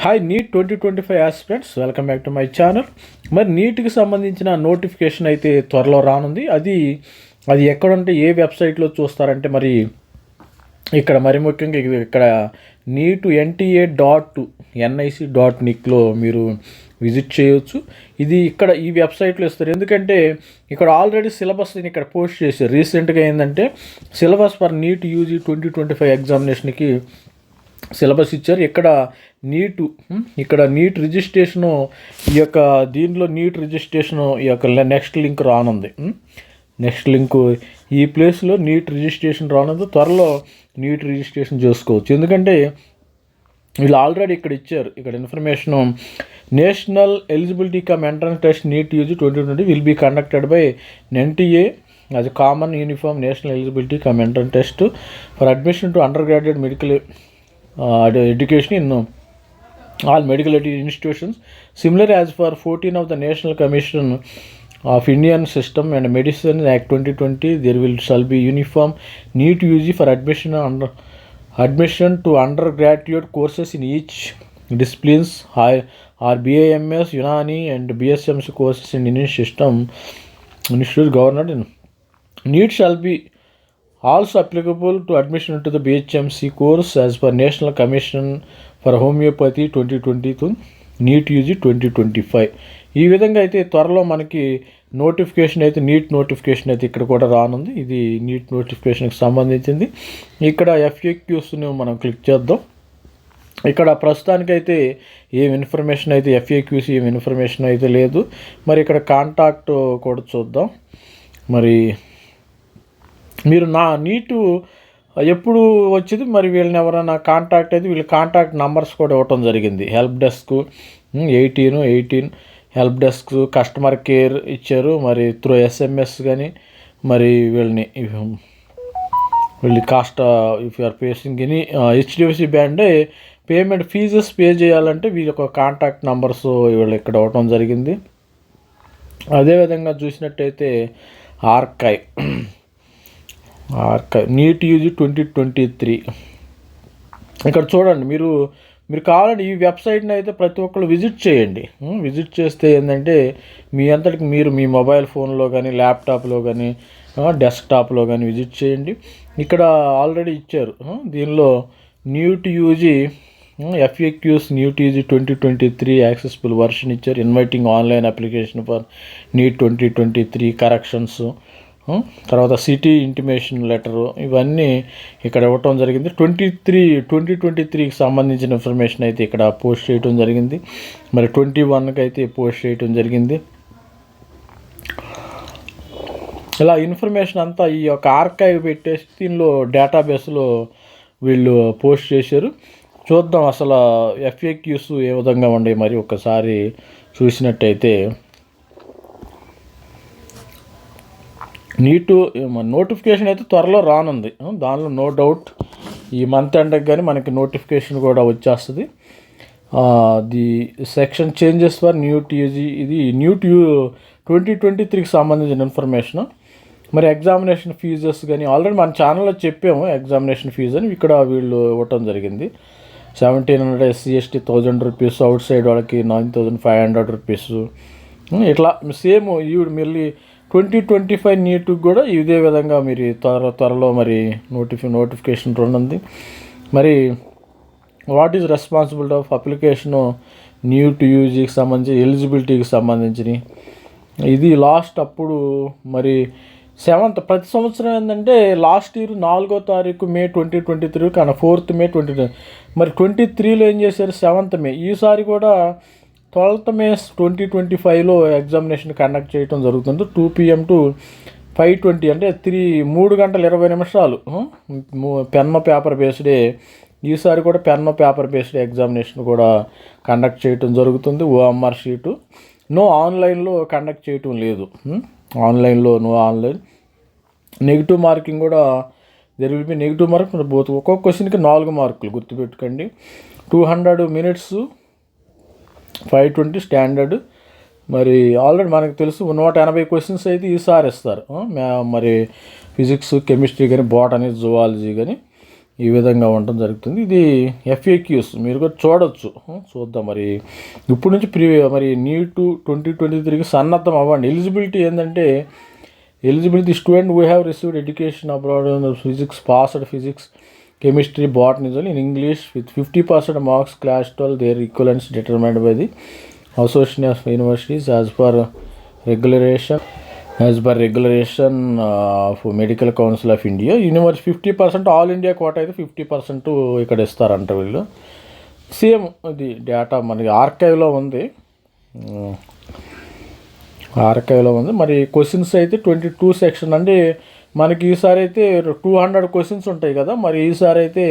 Hi NEET twenty twenty five aspirants welcome back to my channel మరి నీట్కి సంబంధించిన notification అయితే త్వరలో రానుంది. అది అది ఎక్కడుంటే ఏ వెబ్సైట్లో చూస్తారంటే మరి ఇక్కడ మరి ముఖ్యంగా ఇక్కడ NEET NTA dot NIC dot నిక్లో మీరు విజిట్ చేయొచ్చు. ఇది ఇక్కడ ఈ వెబ్సైట్లో ఇస్తారు. ఎందుకంటే ఇక్కడ ఆల్రెడీ సిలబస్ ఇక్కడ పోస్ట్ చేశారు. రీసెంట్గా ఏంటంటే syllabus for NEET UG twenty twenty five ఎగ్జామినేషన్కి syllabus ఇచ్చారు. ఇక్కడ నీటు ఇక్కడ నీట్ రిజిస్ట్రేషను ఈ యొక్క దీంట్లో నీట్ రిజిస్ట్రేషను ఈ యొక్క నెక్స్ట్ లింక్ రానుంది నెక్స్ట్ లింకు ఈ ప్లేస్లో నీట్ రిజిస్ట్రేషన్ రానుంది త్వరలో నీట్ రిజిస్ట్రేషన్ చేసుకోవచ్చు. ఎందుకంటే వీళ్ళు ఆల్రెడీ ఇక్కడ ఇచ్చారు ఇక్కడ information national eligibility cum entrance test NEET UG twenty twenty will be conducted by NTA అది common uniform national eligibility cum entrance test for admission to under graduate medical education ed- all medical institutions similar as for 14 of the national commission of indian system and medicine act 2020 there will shall be uniform neat ug for admission under admission to undergraduate courses in each disciplines or bams unani and bsmc courses in indian system institute governed in. NEET shall be also applicable to admission to the BHMC course as per National Commission for Homeopathy 2020 to NEET UG twenty twenty five. ఈ విధంగా అయితే త్వరలో మనకి notification అయితే NEET notification అయితే ఇక్కడ కూడా రానుంది. ఇది నీట్ నోటిఫికేషన్కి సంబంధించింది. ఇక్కడ ఎఫ్ఏక్యూస్ని మనం క్లిక్ చేద్దాం. ఇక్కడ ప్రస్తుతానికైతే ఏం ఇన్ఫర్మేషన్ అయితే ఎఫ్ఏక్యూస్ ఏం ఇన్ఫర్మేషన్ అయితే లేదు. మరి ఇక్కడ కాంటాక్ట్ కూడా చూద్దాం. మరి మీరు నా నీటు ఎప్పుడు వచ్చింది? మరి వీళ్ళని ఎవరైనా కాంటాక్ట్ అయితే వీళ్ళ కాంటాక్ట్ నంబర్స్ కూడా ఇవ్వటం జరిగింది. Help desk eighteen eighteen help desk customer care ఇచ్చారు. మరి త్రూ ఎస్ఎంఎస్ కానీ మరి వీళ్ళని వీళ్ళు cost if you are facing any HDFC bank payment fees pay చేయాలంటే వీళ్ళ యొక్క కాంటాక్ట్ నంబర్స్ వీళ్ళు ఇక్కడ ఇవ్వటం జరిగింది. అదేవిధంగా చూసినట్టయితే ఆర్కై archive NEET UG twenty twenty three. ఇక్కడ చూడండి మీరు మీరు కావాలంటే ఈ వెబ్సైట్ని అయితే ప్రతి ఒక్కరు విజిట్ చేయండి. విజిట్ చేస్తే ఏంటంటే మీ అంతటికి మీరు మీ మొబైల్ ఫోన్లో కానీ ల్యాప్టాప్లో కానీ డెస్క్టాప్లో కానీ విజిట్ చేయండి. ఇక్కడ ఆల్రెడీ ఇచ్చారు. దీనిలో NEET UG FAQs NEET UG twenty twenty three accessible version ఇచ్చారు. Inviting online application for NEET twenty twenty three corrections. తర్వాత సిటీ ఇంటిమేషన్ లెటరు ఇవన్నీ ఇక్కడ ఇవ్వటం జరిగింది. ట్వంటీ త్రీ ట్వంటీ ట్వంటీ త్రీకి సంబంధించిన ఇన్ఫర్మేషన్ అయితే ఇక్కడ పోస్ట్ చేయటం జరిగింది. మరి ట్వంటీ వన్కి అయితే పోస్ట్ చేయటం జరిగింది. ఇలా ఇన్ఫర్మేషన్ అంతా ఈ యొక్క ఆర్కైవ్ పెట్టేసి దీనిలో డేటాబేస్లో వీళ్ళు పోస్ట్ చేశారు. చూద్దాం అసలు ఎఫ్ఏక్యూస్ ఏ విధంగా ఉండే మరి ఒకసారి చూసినట్టయితే నీటు నోటిఫికేషన్ అయితే త్వరలో రానుంది. దానిలో నో డౌట్ ఈ మంత్ ఎండకి కానీ మనకి నోటిఫికేషన్ కూడా వచ్చేస్తుంది. The section changes for NEET UG ఇది న్యూట్ యూ ట్వంటీ ట్వంటీ త్రీకి సంబంధించిన ఇన్ఫర్మేషన్ మరి ఎగ్జామినేషన్ ఫీజెస్ కానీ ఆల్రెడీ మన ఛానల్లో చెప్పాము ఎగ్జామినేషన్ ఫీజు అని ఇక్కడ వీళ్ళు ఇవ్వటం జరిగింది. Seventeen hundred SC ST thousand rupees outside వాళ్ళకి nine thousand five hundred rupees ఇట్లా సేమ్ ఈవిడ మళ్ళీ ట్వంటీ ట్వంటీ ఫైవ్ నీట్కి కూడా ఇదే విధంగా మీరు త్వర త్వరలో మరి నోటిఫి నోటిఫికేషన్ ఉంది మరి what is responsibility of application NEET యూజీకి సంబంధించి ఎలిజిబిలిటీకి సంబంధించి ఇది లాస్ట్ అప్పుడు మరి సెవెంత్ ప్రతి సంవత్సరం ఏంటంటే లాస్ట్ ఇయర్ నాలుగో తారీఖు మే ట్వంటీ ట్వంటీ త్రీ కానీ ఫోర్త్ మే ట్వంటీ మరి ట్వంటీ త్రీలో ఏం చేశారు? Seventh May. ఈసారి కూడా ట్వెల్త్ మే ట్వంటీ ట్వంటీ ఫైవ్లో ఎగ్జామినేషన్ కండక్ట్ చేయడం జరుగుతుంది. Two PM to five twenty అంటే త్రీ మూడు గంటల ఇరవై నిమిషాలు. పెన్ను పేపర్ బేస్డే ఈసారి కూడా పెన్ను పేపర్ బేస్డ్ ఎగ్జామినేషన్ కూడా కండక్ట్ చేయటం జరుగుతుంది. OMR sheet. నో ఆన్లైన్లో కండక్ట్ చేయటం లేదు. ఆన్లైన్లో నో ఆన్లైన్. నెగిటివ్ మార్కింగ్ కూడా there will be negative mark both ఒక్కొక్క క్వశ్చన్కి నాలుగు మార్కులు గుర్తుపెట్టుకోండి. Two hundred minutes five twenty standard. మరి ఆల్రెడీ మనకు తెలుసు నూట ఎనభై క్వశ్చన్స్ అయితే ఈసారి ఇస్తారు. మరి ఫిజిక్స్ కెమిస్ట్రీ కానీ బాటనీ జువాలజీ కానీ ఈ విధంగా ఉండటం జరుగుతుంది. ఇది ఎఫ్ఏక్యూస్. మీరు కూడా చూడొచ్చు. చూద్దాం మరి. ఇప్పుడు నుంచి ప్రీ మరి నీట్ ట్వంటీ ట్వంటీ త్రీకి సన్నద్ధం అవ్వండి. ఎలిజిబిలిటీ ఏంటంటే eligibility student we have received education abroad physics passed physics chemistry బాటనిజల్ in English with fifty percent marks class twelve there equivalence determined by the association of universities as per regulation as per regulation of medical council of India university fifty percent all India quota అయితే fifty percent ఇక్కడ ఇస్తారంట వీళ్ళు. Same ఇది data మనకి ఆర్కైవ్లో ఉంది. Hmm. ఆర్కైవ్లో ఉంది. మరి questions అయితే ట్వంటీ టూ సెక్షన్ అంటే మనకి ఈసారి అయితే టూ హండ్రెడ్ క్వశ్చన్స్ ఉంటాయి కదా మరి ఈసారి అయితే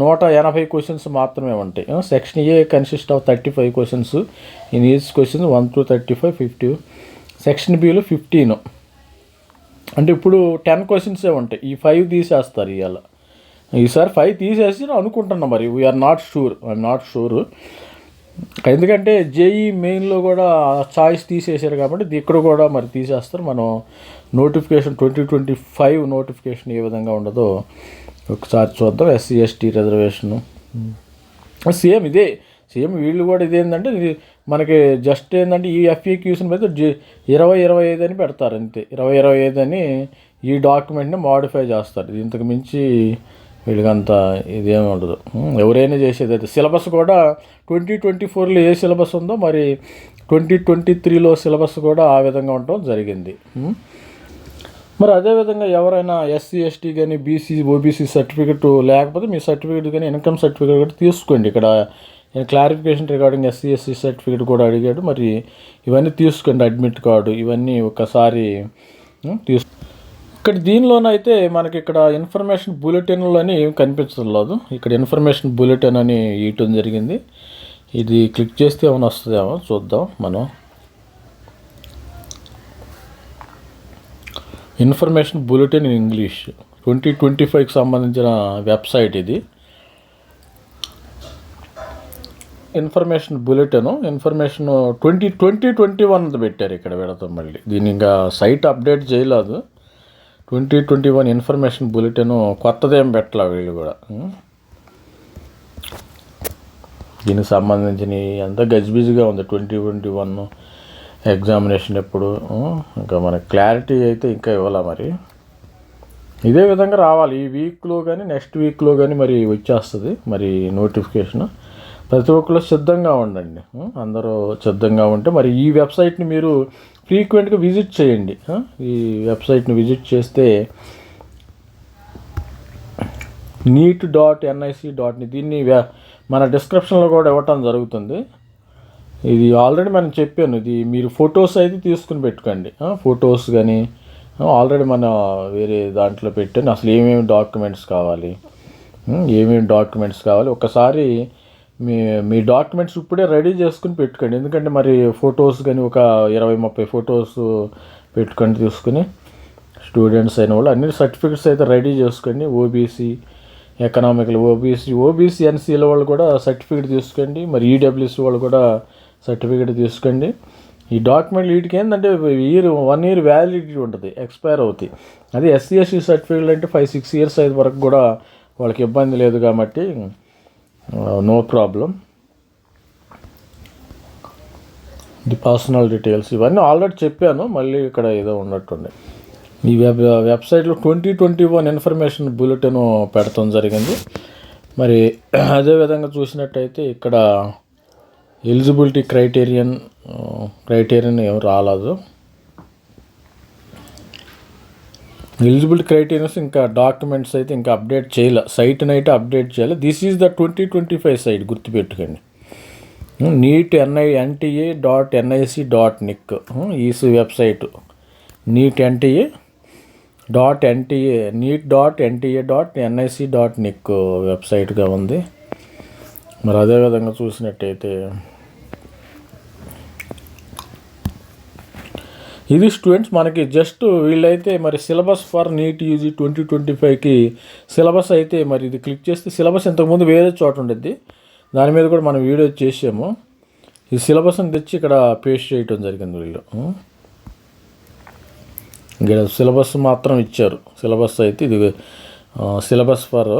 నూట ఎనభై క్వశ్చన్స్ మాత్రమే ఉంటాయి. Section A consist of thirty five questions in each question one to thirty five fifty section below fifteen అంటే ఇప్పుడు టెన్ క్వశ్చన్సే ఉంటాయి. ఈ ఫైవ్ తీసేస్తారు ఇవాళ ఈసారి ఫైవ్ తీసేసి అనుకుంటున్నాం మరి. We're not sure I'm not sure ఎందుకంటే జేఈ మెయిన్లో కూడా చాయిస్ తీసేశారు కాబట్టి ఇక్కడ కూడా మరి తీసేస్తారు. మనం notification twenty twenty five notification ఏ విధంగా ఉండదో ఒకసారి చూద్దాం. ఎస్సీ ఎస్టీ రిజర్వేషను సేమ్ ఇదే. సేమ్ వీళ్ళు కూడా ఇదేంటంటే ఇది మనకి జస్ట్ ఏంటంటే ఈ ఎఫ్ఏక్యూస్ని మీద జి ఇరవై ఇరవై ఐదు అని పెడతారు అంతే. ఇరవై ఇరవై ఐదు అని ఈ డాక్యుమెంట్ని మాడిఫై చేస్తారు. ఇంతకు మించి వీళ్ళకంత ఇదేమి ఉండదు. ఎవరైనా చేసేది అయితే సిలబస్ కూడా ట్వంటీ ట్వంటీ ఫోర్లో ఏ సిలబస్ ఉందో మరి ట్వంటీ ట్వంటీ త్రీలో సిలబస్ కూడా ఆ విధంగా ఉండటం జరిగింది. మరి అదేవిధంగా ఎవరైనా ఎస్సీ ఎస్టీ కానీ బీసీ ఓబీసీ సర్టిఫికెట్ లేకపోతే మీ సర్టిఫికేట్ కానీ ఇన్కమ్ సర్టిఫికెట్ కూడా తీసుకోండి. ఇక్కడ clarification regarding SC SC certificate కూడా అడిగాడు. మరి ఇవన్నీ తీసుకోండి అడ్మిట్ కార్డు ఇవన్నీ ఒకసారి ఉం, తీసు ఇక్కడ దీనిలోనైతే మనకి ఇక్కడ ఇన్ఫర్మేషన్ బులెటిన్లు అని ఏం కనిపించలేదు ఇక్కడ ఇన్ఫర్మేషన్ బులెటిన్ అని ఇయటం జరిగింది. ఇది క్లిక్ చేస్తే ఏమైనా వస్తుందేమో చూద్దాం మనం. Information bulletin in English. Twenty twenty ఫైవ్కి సంబంధించిన వెబ్సైట్ ఇది. Information bulletin. Information twenty twenty twenty one పెట్టారు ఇక్కడ పెడతాం మళ్ళీ. దీన్ని ఇంకా సైట్ అప్డేట్ చేయలేదు. Twenty twenty one information bulletin కొత్తదేం పెట్టలే వీళ్ళు కూడా దీనికి సంబంధించిన అంతా గజిబిజిగా ఉంది. ట్వంటీ ట్వంటీ వన్ ఎగ్జామినేషన్ ఎప్పుడు ఇంకా మనకి క్లారిటీ అయితే ఇంకా ఇవ్వాలా మరి? ఇదే విధంగా రావాలి. ఈ వీక్లో కానీ నెక్స్ట్ వీక్లో కానీ మరి వచ్చేస్తుంది. మరి నోటిఫికేషన్. ప్రతి ఒక్కరు సిద్ధంగా ఉండండి. అందరూ సిద్ధంగా ఉంటే మరి ఈ వెబ్సైట్ని మీరు ఫ్రీక్వెంట్గా విజిట్ చేయండి. ఈ వెబ్సైట్ని విజిట్ చేస్తే నీట్ డాట్ ఎన్ఐసి డాట్ని దీన్ని మన డిస్క్రిప్షన్లో కూడా ఇవ్వటం జరుగుతుంది. ఇది ఆల్రెడీ మనం చెప్పాను ఇది మీరు ఫొటోస్ అయితే తీసుకుని పెట్టుకోండి. ఫొటోస్ కానీ ఆల్రెడీ మన వేరే దాంట్లో పెట్టాను. అసలు ఏమేమి డాక్యుమెంట్స్ కావాలి? ఏమేమి డాక్యుమెంట్స్ కావాలి? ఒకసారి మీ మీ డాక్యుమెంట్స్ ఇప్పుడే రెడీ చేసుకుని పెట్టుకోండి. ఎందుకంటే మరి ఫొటోస్ కానీ ఒక ఇరవై ముప్పై ఫొటోస్ పెట్టుకొని తీసుకుని స్టూడెంట్స్ అయిన వాళ్ళు అన్ని సర్టిఫికెట్స్ అయితే రెడీ చేసుకోండి. ఓబీసీ ఎకనామికల్ ఓబీసీ ఓబీసీ ఎన్సీల వాళ్ళు కూడా సర్టిఫికేట్ తీసుకోండి. మరి ఈడబ్ల్యూసీ వాళ్ళు కూడా సర్టిఫికేట్ తీసుకోండి. ఈ డాక్యుమెంట్ వీటికి ఏంటంటే ఇయర్ వన్ ఇయర్ వ్యాలిడిటీ ఉంటుంది ఎక్స్పైర్ అవుతాయి. అదే ఎస్సీ ఎస్సీ సర్టిఫికేట్ అంటే ఫైవ్ సిక్స్ ఇయర్స్ అయితే వరకు కూడా వాళ్ళకి ఇబ్బంది లేదు కాబట్టి no problem the personal details ఇవన్నీ ఆల్రెడీ చెప్పాను మళ్ళీ ఇక్కడ ఏదో ఉన్నట్టుంది. ఈ వెబ్ వెబ్సైట్లో twenty twenty one information bulletin పెడతాం జరిగింది. మరి అదేవిధంగా చూసినట్టయితే ఇక్కడ ఎలిజిబిలిటీ క్రైటీరియన్ క్రైటీరియన్ ఏం రాలేదు. ఎలిజిబిలిటీ క్రైటీరియన్స్ ఇంకా డాక్యుమెంట్స్ అయితే ఇంకా అప్డేట్ చేయలే. సైట్ని అయితే అప్డేట్ చేయాలి. This is the twenty twenty five site గుర్తుపెట్టుకోండి NEET N I NTA dot NIC dot NIC ఈ website NEET NTA dot NTA NEET dot NTA dot NIC dot NIC వెబ్సైట్గా ఉంది. మరి అదేవిధంగా చూసినట్టయితే ఇది స్టూడెంట్స్ మనకి జస్ట్ వీళ్ళైతే మరి syllabus for NEET UG twenty twenty ఫైవ్కి సిలబస్ అయితే మరి ఇది క్లిక్ చేస్తే సిలబస్ ఇంతకుముందు వేరే చోట ఉండేది. దాని మీద కూడా మనం వీడియో చేసాము. ఈ సిలబస్ని తెచ్చి ఇక్కడ పేస్ట్ చేయటం జరిగింది వీళ్ళు. ఇక్కడ సిలబస్ మాత్రం ఇచ్చారు. సిలబస్ అయితే ఇది సిలబస్ ఫర్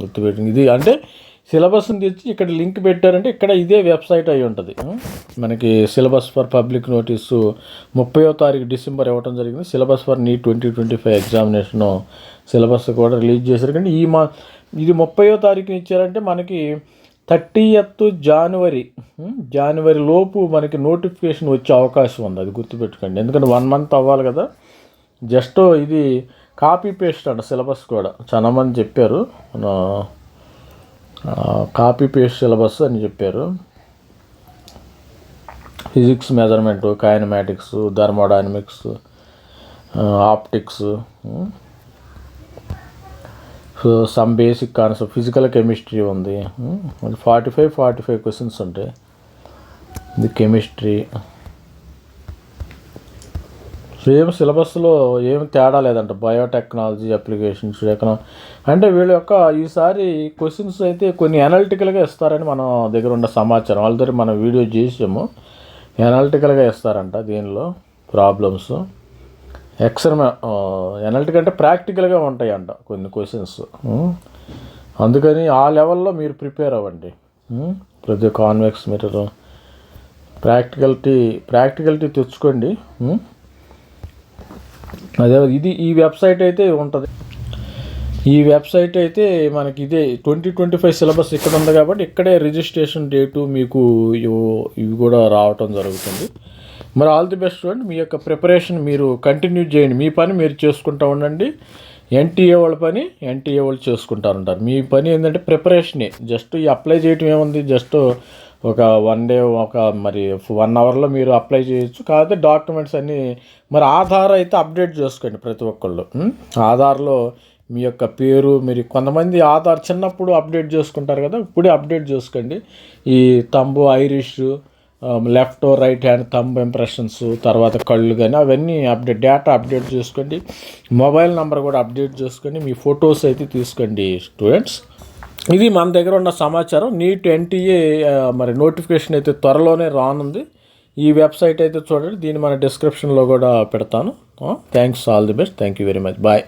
గుర్తుపెట్టింది ఇది అంటే సిలబస్ని తెచ్చి ఇక్కడ లింక్ పెట్టారంటే ఇక్కడ ఇదే వెబ్సైట్ అయి ఉంటుంది. మనకి సిలబస్ ఫర్ పబ్లిక్ నోటీసు ముప్పయో తారీఖు డిసెంబర్ ఇవ్వడం జరిగింది. Syllabus for NEET twenty twenty five examination syllabus కూడా రిలీజ్ చేశారు. కానీ ఈ మా ఇది ముప్పయో తారీఖున ఇచ్చారంటే మనకి థర్టీయత్ జనవరి జనవరి లోపు మనకి నోటిఫికేషన్ వచ్చే అవకాశం ఉంది. అది గుర్తుపెట్టుకోండి. ఎందుకంటే వన్ మంత్ అవ్వాలి కదా. జస్ట్ ఇది కాపీ పేస్ట్ అంట సిలబస్ కూడా. చాలామంది చెప్పారు. మన కాపీ పేస్ట్ సిలబస్ అని చెప్పారు. Physics measurement kinematics thermodynamics optics so some basic concept physical chemistry ఉంది. Forty five forty five questions ఉంటాయి. ఇది కెమిస్ట్రీ సేమ్ సిలబస్లో ఏం తేడా లేదంట. బయోటెక్నాలజీ అప్లికేషన్స్ ఎకనా అంటే వీళ్ళ యొక్క ఈసారి క్వశ్చన్స్ అయితే కొన్ని అనలిటికల్గా ఇస్తారని మన దగ్గర ఉన్న సమాచారం. ఆల్రెడీ మనం వీడియో చేసాము. ఎనాలిటికల్గా ఇస్తారంట దీనిలో ప్రాబ్లమ్స్ ఎక్స్పెరిమె ఎనలిటిక్ అంటే ప్రాక్టికల్గా ఉంటాయంట కొన్ని క్వశ్చన్స్ అందుకని ఆ లెవెల్లో మీరు ప్రిపేర్ అవ్వండి. ప్రతి కాన్వెక్స్ మీరు ప్రాక్టికల్టీ ప్రాక్టికల్టీ తెచ్చుకోండి. అదే ఇది ఈ వెబ్సైట్ అయితే ఉంటుంది. ఈ వెబ్సైట్ అయితే మనకి ఇదే ట్వంటీ ట్వంటీ ఫైవ్ సిలబస్ ఇక్కడ ఉంది కాబట్టి ఇక్కడే రిజిస్ట్రేషన్ డేటు మీకు ఇవి కూడా రావటం జరుగుతుంది. మరి ఆల్ ది బెస్ట్ చూడండి మీ యొక్క ప్రిపరేషన్ మీరు కంటిన్యూ చేయండి. మీ పని మీరు చేసుకుంటూ ఉండండి. ఎన్టీఏ వాళ్ళ పని ఎన్టీఏ వాళ్ళు చేసుకుంటా ఉంటారు. మీ పని ఏంటంటే ప్రిపరేషనే. జస్ట్ ఈ అప్లై చేయటం ఏముంది? జస్ట్ ఒక వన్ డే ఒక మరి వన్ అవర్లో మీరు అప్లై చేయొచ్చు. కాకపోతే డాక్యుమెంట్స్ అన్నీ మరి ఆధార్ అయితే అప్డేట్ చేసుకోండి ప్రతి ఒక్కళ్ళు. ఆధార్లో మీ యొక్క పేరు మీరు కొంతమంది ఆధార్ చిన్నప్పుడు అప్డేట్ చేసుకుంటారు కదా ఇప్పుడే అప్డేట్ చేసుకోండి. ఈ thumb iris left right hand thumb impressions తర్వాత కళ్ళు కానీ అవన్నీ అప్డేట్ డేటా అప్డేట్ చేసుకోండి. మొబైల్ నెంబర్ కూడా అప్డేట్ చేసుకోండి. మీ ఫొటోస్ అయితే తీసుకోండి స్టూడెంట్స్. ఇది మన దగ్గర ఉన్న సమాచారం. నీట్ ఎన్టీఏ మరి నోటిఫికేషన్ అయితే త్వరలోనే రానుంది. ఈ వెబ్సైట్ అయితే చూడండి దీన్ని మన డిస్క్రిప్షన్లో కూడా పెడతాను. Thanks all the best. Thank you very much. Bye.